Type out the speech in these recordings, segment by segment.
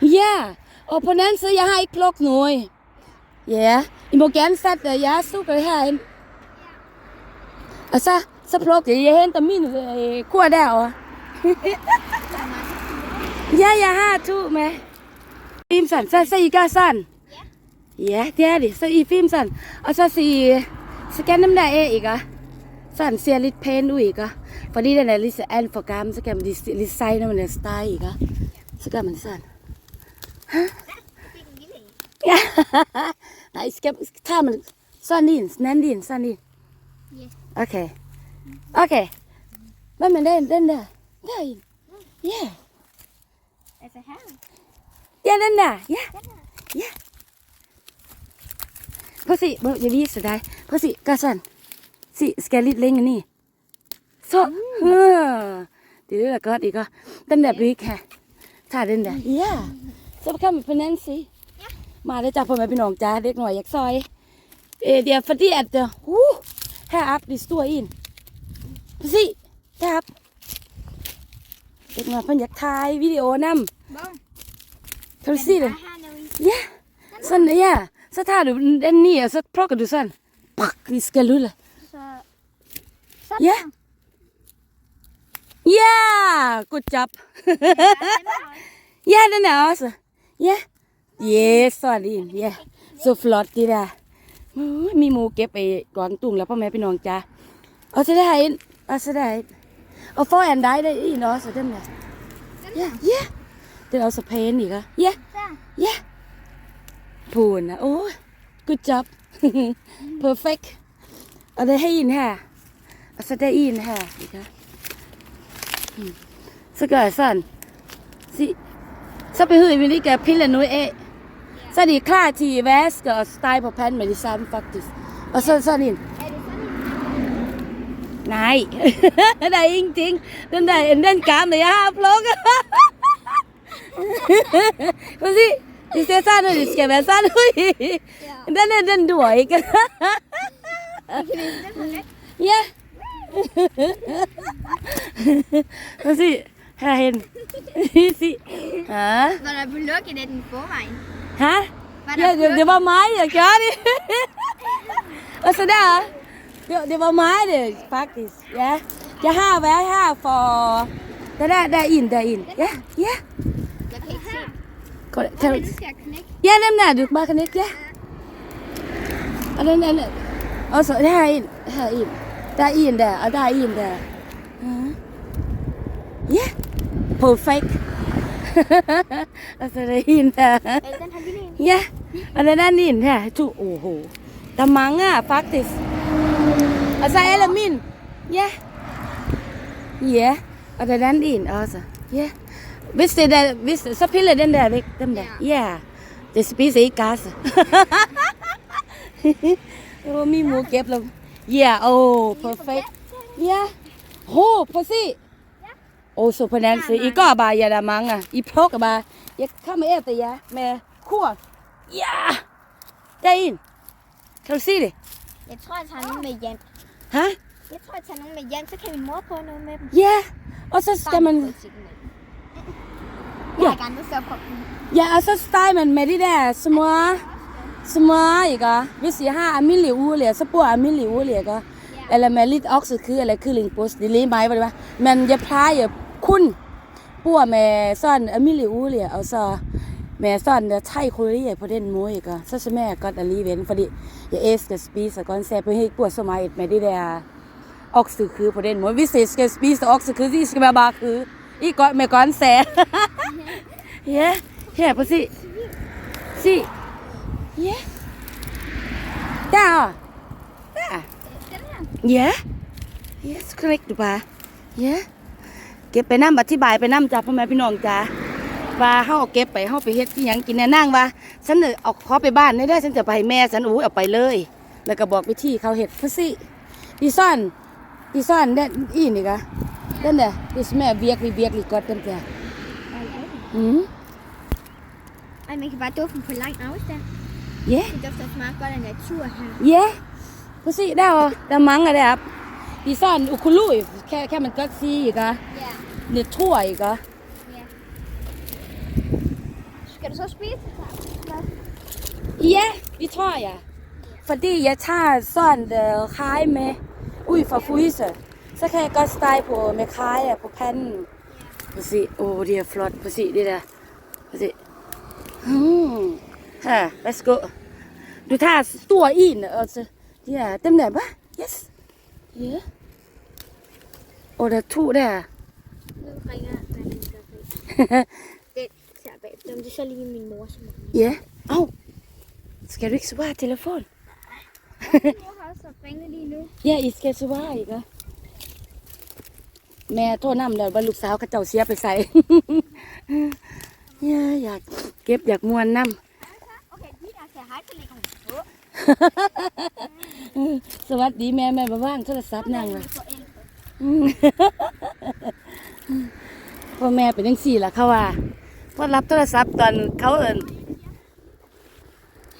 Ja, och på den sidan jag har ik klok nu. Ja, I må gerne sætte jeg sukker herhen. Og så, så plukker jeg, jeg henter min øh, kur derovre. ja, jeg har to med. Film sådan, så, så I gør sådan. Ja, det er det. Så I film sådan. Og så sig, så kan dem der af, ikke? Sådan ser lidt pæn ud, ikke? Fordi den er lidt så alt for gammel, så kan man lige, lidt sej, når man er steg, ikke? Så gør man sådan. Ja. Nej, skal, tager man sådan en, sådan anden en, sådan en. Ja. Okay. Okay. Hvad med den, den der? Der er en. Ja. Altså her. Ja, den der. Ja. Ja. Prøv at se, hvor jeg viser dig. Prøv at se, gør sådan. Se, skal jeg lidt længere ned. Så. Uh. Det er da godt, ikke? Den der byg her. Tag den der. Ja. Så kan man på den anden side. Ma det tager på med พี่น้องจ้าเด็กหน่อยอยากซอยเออเดี๋ยว fordi at uh, uh, heroppe det står en. Præcis. Deroppe. เด็กหน่อยเพิ่นอยากถ่ายวิดีโอนำ Hvor? Kan du se det? Her nu. Ja. Sådan, ja. Så tager du den ned, og så plukker du sådan. Pak, vi skal lulle. Så. Sådan Ja. her. Ja, good job. Ja, den er også. ja, den er også. Ja. Yes, så er det en. Ja, så flot det der. Uh, มีหมูเก็บไปกวางตุ้งแล้วพ่อแม่พี่น้องจ้าเอาจะได้อินเอาจะได้อินเอาฟอแอนได้ได้อินเนาะสุดเด็ดเลย Den ja her. ja เดี๋ยวเอาสเปนอีกอะ ja Der. ja พูนนะโอ้ย good job perfect เอาได้ให้อินค่ะเอาจะได้อินค่ะอีกอะอืม så gør jeg ซะไปหื้อวิลิแกพิลนุเอซะดีคลาทีเวสก็สไตล์พอแพนเมดิซันฟักติสเอาซะซะนี่นายได้จริงๆดันได้ดันกามเลยฮะพลอกคุสิดิเซซานุวยดิสเกเบซ่าด้วยดันดันด้วยกัน Yeah. Was sie en. Ja, ja. Jeg kan ikke se. Kan, Kan kan, den skal knække. ja, dem der, du bare kan ikke, ja. Og den anden. Og så, der er en, her er en. Der er en der, og der er en der. Ja. Ja. Perfekt. og så er der en der. Er det den her lille en? Ja, og den anden en her, to, oho. Der er mange her, faktisk. Og så alle min. Ja. Ja, og den anden en også. Ja. Hvis det der, hvis det, så piller den der væk, dem der. Ja. Det spiser ikke gasse. Åh, oh, min mor gæb dem. Ja, åh, perfekt. Ja. Ho, prøv at se. Og så på den anden side. I går bare, ja, der er mange. I plukker bare. Jeg kommer efter jer med kur. Ja! Der er en. Kan du se det? Jeg tror, jeg tager nogen med hjem. Hæ? Jeg tror, jeg tager nogen med hjem, så kan min mor prøve noget med dem. Ja. Og så skal man... Jeg Ja. har gerne vil på dem. Ja, og så steger man med de der små... Små, ikke? Hvis I har almindelige olie, så bruger jeg almindelige olie, ikke? Eller med lidt oksekød eller kyllingbryst. Det er lige mig, hvad det var. Men jeg plejer kun bruge med sådan almindelig olie, og så med sådan der tre krydderier på den måde, ikke? Så smager jeg godt alligevel, fordi jeg elsker at spise grøntsager. Jeg behøver ikke bruge så meget med det der oksekød på den måde. Hvis jeg skal spise oksekød, så skal det være bare kød. Ikke godt med grøntsager. ja, her, prøv at se. Se. Ja. Der. Der. Den her. Ja. Ja, så kan du bare. Ja. เก็บไปน้ำอธิบายไปน้ำจ้าพ่อแม่พี่น้องจ้าว่าเฮาเก็บไปเฮาไปเฮ็ดที่หยังกินแน่นั่งว่าฉันน่ะเอาขอไปบ้านได้เด้อฉันจะไปให้แม่ฉันอู้เอาไปเลย แล้วก็บอกวิธีเขาเฮ็ดคือสิดิซ่อนดิซ่อนเด้นอีนี่กะเด้นเด้อดิสแม่เวียกวิเวียกลิกอดเด้นจ้ะอืม Ej, man kan bare dufte på lang afstand. เย้ Det dufter også meget godt af natur her. เย้คือสิได้อ๋อได้มังอะได้ครับดิซ่อนอุคุลุยแค่แค่มันก็ซีอีกอะ Ja. Lidt tror, ikke? Ja. Skal du så spise det Ja, vi tror jeg. Fordi jeg tager sådan uh, kaj med ud fra fryse. Så kan jeg godt stege på med kajer på panden. Prøv at se. Åh, oh, det er flot. Prøv at se det der. Prøv at se. Hmm. Her, værsgo. Du tager stor en, og så de her, dem der, hvad? Yes. Ja. Yeah. Og der er to der. Nu ringer manden så Det ser jeg bagefter. Men det er så lige min mor, som Ja. Au. Skal du ikke svare telefon? Mor har også ringet lige nu. Ja, I skal svare, ikke? แม่โทษน้ำแล้วว่าลูกสาวเขาเจ้าเสียไปใส่ เนี่ยอยากเก็บอยากมวนน้ Okay, de der kan hejse ligger på. ำสวัสดีแม่แม่มาว่างโทรศัพท์นั่งละอืม พ่อแม่เป็นยังสี่ล่ะเขาว่าพอรับโทรศัพท์ตอนเขาเอิน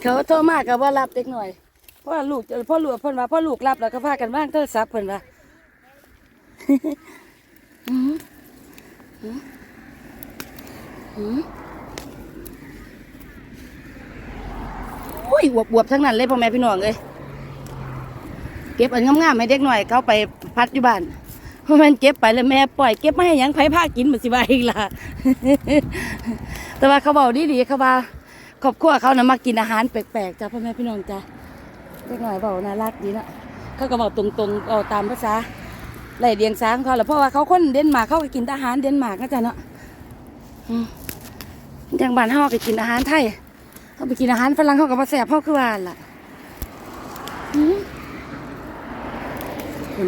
เขาโทรมากับว่ารับเด็กหน่อยเพราะว่าลูกพ่อลูกเพิ่นว่าพ่อลูกรับแล้วก็พากันว่างโทรศัพท์เพิ่นว่าอืมอืมอืมอุ้ยอวบทั้งนั้นเลยพ่อแม่พี่น้องเลยเก็บอันงามๆให้เด็กหน่อยเขาไปพัดอยู่บ้าน เพราะมันเก็บไปแล้วแม่ปล่อยเก็บมาให้ยังไผพากินมันสิว่าอีกล่ะ แต่ว่าเขาบอกดีๆเขาว่าครอบครัวเขานะมากินอาหารแปลกๆจ้ะพ่อแม่พี่น้องจ้ะเด็กหน่อยบอกน่ารักดีเนาะเขาก็บอกตรงๆเอาตามภาษาไล่เดียงสาของเขาแหละเพราะว่าเขาคนเดนมาร์กเขาก็กินอาหารเดนมาร์กนะจ๊ะเนาะอย่างบ้านเฮาก็กินอาหารไทยเขาไปกินอาหารฝรั่งเขาก็มาแสบเขาคือว่าล่ะอืม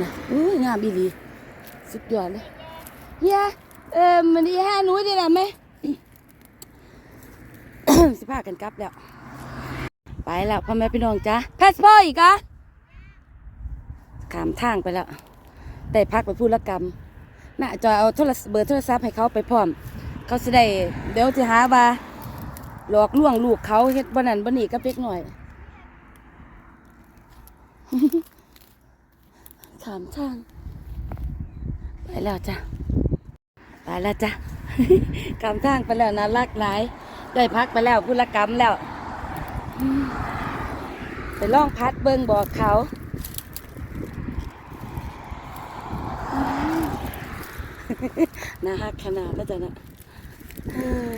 นะอุ้ยงามอีหลี สุดยอดเลยเฮียเออมันดีแห่หนูดีนะไหมสิพากันกลับแล้ว ไปแล้วพ่อแม่พี่น้องจ้าพาสปอร์ตอีกอะขามทางไปแล้วได้พักไปพูดละกรรมน่าจอยเอาโทรศัพท์เบอร์โทรศัพท์ให้เขาไปพร้อม เขาจะได้เดี๋ยวจะหาว่าหลอกลวงลูกเขาเฮ็ดบ้านนั้นบ้านนี้ก็เพ็กหน่อยขามทาง ไปแล้วจ้ะไปแล้วจ้ะกำทางไปแล้วนะรักหลาย ได้พักไปแล้วพุละกรรมแล้ว ไปล่องพัดเบิ้งบอกเขาน่าฮักขนาดแล้วจ้ะนะเออ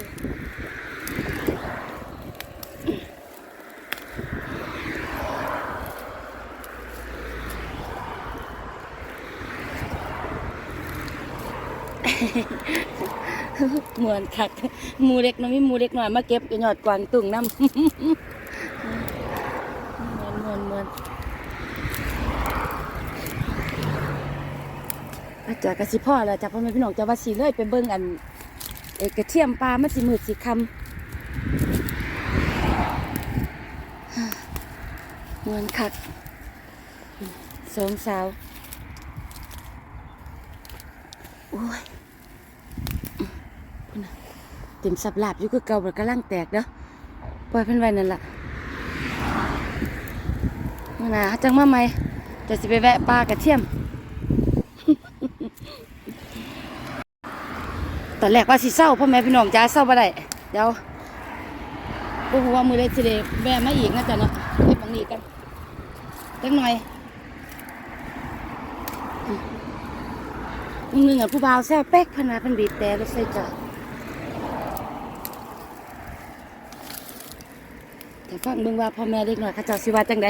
เห มือนคักมูเล็กน้อยมีมูเล็กหน่อยมาเก็บกันยอดกวางตุ่งน้ำเหมือนเหมือนเหมือนอาจารย์กสิพ่อแล้วจ้ะพ่อแม่พี่น้องจะว่าสีเลยไปเบิ่งอันเอกระเทียมปลามันสิมืดสิคำเหมือนคักสองสาวโอ้ย เต็มสับหลาบอยู่คือเก่ามันกำลังแตกเด้อปล่อยเพิ่นไว้นั่นล่ะมาหนาจังมาใหมจะสิไปแวะปลากระเทียม ตอนแรกว่าสิเศร้าพ่อแม่พี่น้องจ้าเศร้าบ่ได้เดี๋ยวบ่ฮู้ว่ามือใดสิได้แวะมาอีกนะจ๊ะเนาะไปบังนี้กันจักหน่อยอืมนึงอะผู้บ่าวแซ่บเป๊กพนาเพิ่นบีบแต่แล้วใส่จอ ดแต่ฟังเบิ่งว่าพ่อแม่เด็กน้อยเขาเจ้าสิว่าจังใด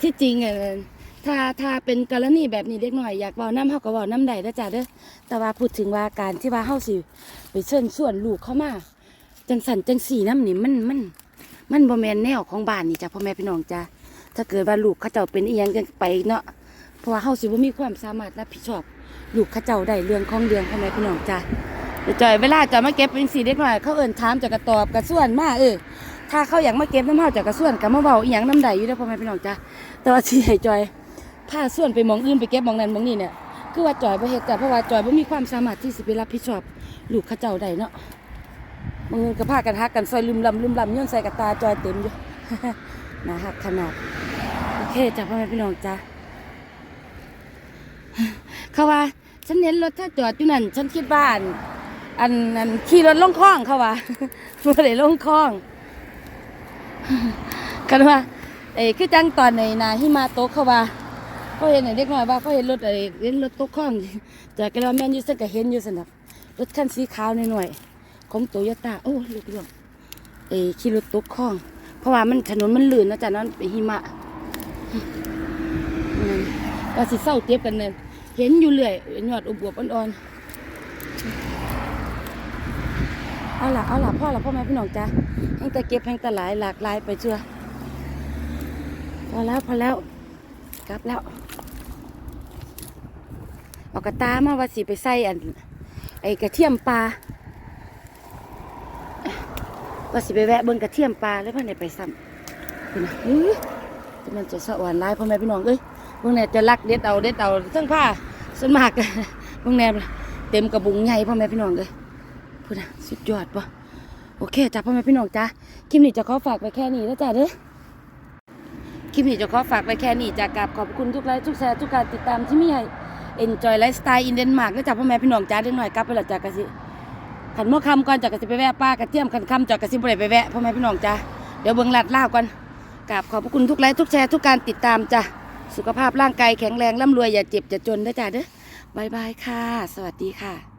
ที่จริงอะถ้าถ้าเป็นกรณีแบบนี้เด็กหน้อยอยากเว้าน้ำเฮาก็เว้าน้ำใดเด้อจ้ะเด้อแต่ว่าพูดถึงว่าการที่ว่าเฮาสิไปเชิญชวนลูกเข้ามาจังสันจังสีน้ำนี่มันมัน มันบ่แม่นแนวของบ้านนี่จ้ะพ่อแม่พี่น้องจ้ะถ้าเกิดว่าลูกเขาเจ้าเป็นอีหยังจังไปเนาะเพราะว่าเฮาสิบ่มีความสามารถรับผิดชอบลูกเขาเจ้าได้เรื่องของเรื่องพ่อแม่พี่น้องจ้ะ เดี๋ยวจอยเวลาจอยมาเก็บเป็นสีเด็กหน่อยเขาเอิ่นถามจากกระตอบกระส่วนมาเออถ้าเขาอยากมาเก็บน้ำเห่าจากกระส่วนกับมาเบาอีหยังน้ำใดอยู่ได้อพ่อแม่พี่น้องจ้ะแต่ว่าที่ให้จอยพาส่วนไปมองอื่นไปเก็บมองนั้นมองนี้เนี่ยคือว่าจอยบ่เฮ็ดจ้ะเพราะว่าจอยบ่มีความสามารถที่สิไปรับผิดชอบลูกขาเจ้าได้เนาะมึงก็พากันฮักกันซอยลืมลำลืมลำย้อนใส่กระตาจอยเต็มอยู่นะฮักขนาดโอเคจ้ะพ่อแม่พี่น้องจ้ะเขาว่าฉันเห็นรถถ้าจอดอยู่นั่นฉันคิดบ้าน อันอันขี่รถลงคลองเขาว่าบ่ได้ลงคลอง กันว่าเอ้คือจังตอนในนาหิมาตกเขาว่าเขาเห็นไอ้เด็กน้อยว่าเขาเห็นรถไอ้เห็นรถตกคลองจากกระแม่นอยู่ซั่นก็เห็นอยู่ซั่นน่ะรถคันสีขาวหน่อยๆของโตโยต้าโอ้ลูกหลวงเอ้ขี่รถตกคลอง เพราะว่ามันถนนมันลื่นนะจ๊ะนั่นเป็นหิมะก็สิเศร้าเจ็บกันเนี่ยเห็นอยู่เรื่อยยอดอุบวบอ่อนๆ เอาล่ะเอาล่ะพ่อละพ่อแม่พี่น้องจ้ะแห้งต่เก็บแห้งต่หลายหลากหลายไปเชื่อพอแล้วพอแล้วกลับแล้วเอากระตามาว่าสิไปใส่อันไอ้กระเทียมปลาว่าสิไปแวะเบิ่งกระเทียมปลาแล้วเพิ่นได้ไปซ้ำคุณนะอื้อจะมันจะสะอ่อนหลายพ่อแม่พี่น้องเอ้ยพวกเนี่จะลักเด็ดเอาเด็ดเอาเทั้งผ้าส่วนมากพวกแนมเต็มกระบุงใหญ่พ่อแม่พี่น้องเลย พูดนะสุดยอดปะโอเคจ้าพ่อแม่พี่น้องจ้าคลิปนี้จะขอฝากไปแค่นี้แล้วจ้าเด้อคลิปนี้จะขอฝากไปแค่นี้จากกับขอบคุณทุกไลค์ทุกแชร์ทุกการติดตามที่มีให้ enjoy lifestyle in Denmark นะจ้าพ่อแม่พี่น้องจ้าเด็กหน่อยกลับไปและจ้ากะสิขันเมื่อคำก่อนจากกะสิไปแวะป้ากระเทียมขันคำจากกะสิบ่ได้ไปแวะพ่อแม่พี่น้องจ้าเดี๋ยวเบิ่งลัดล่าก่อนกราบขอบคุณทุกไลค์ทุกแชร์ทุกการติดตามจ้ะสุขภาพร่างกายแข็งแรงร่ำรวยอย่าเจ็บอย่าจนนะจ้ะเด้อบายบายค่ะ สวัสดีค่ะ